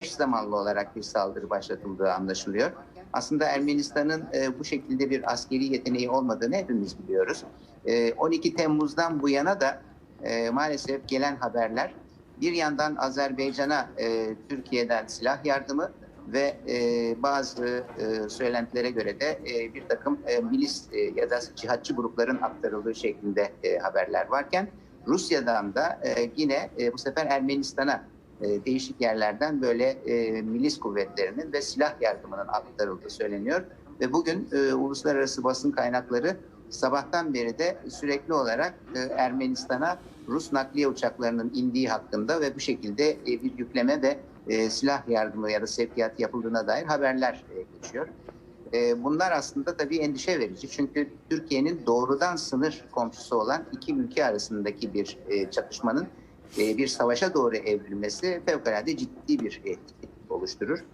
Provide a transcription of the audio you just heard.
eş zamanlı olarak bir saldırı başlatıldığı anlaşılıyor. Aslında Ermenistan'ın e, bu şekilde bir askeri yeteneği olmadığını hepimiz biliyoruz. E, 12 Temmuz'dan bu yana da e, maalesef gelen haberler bir yandan Azerbaycan'a e, Türkiye'den silah yardımı ve e, bazı e, söylentilere göre de e, bir takım e, milis e, ya da cihatçı grupların aktarıldığı şeklinde e, haberler varken Rusya'dan da e, yine e, bu sefer Ermenistan'a e, değişik yerlerden böyle e, milis kuvvetlerinin ve silah yardımının aktarıldığı söyleniyor. Ve bugün e, uluslararası basın kaynakları sabahtan beri de sürekli olarak Ermenistan'a Rus nakliye uçaklarının indiği hakkında ve bu şekilde bir yükleme ve silah yardımı ya da sevkiyat yapıldığına dair haberler geçiyor. Bunlar aslında tabii endişe verici. Çünkü Türkiye'nin doğrudan sınır komşusu olan iki ülke arasındaki bir çatışmanın bir savaşa doğru evrilmesi fevkalade ciddi bir etki oluşturur.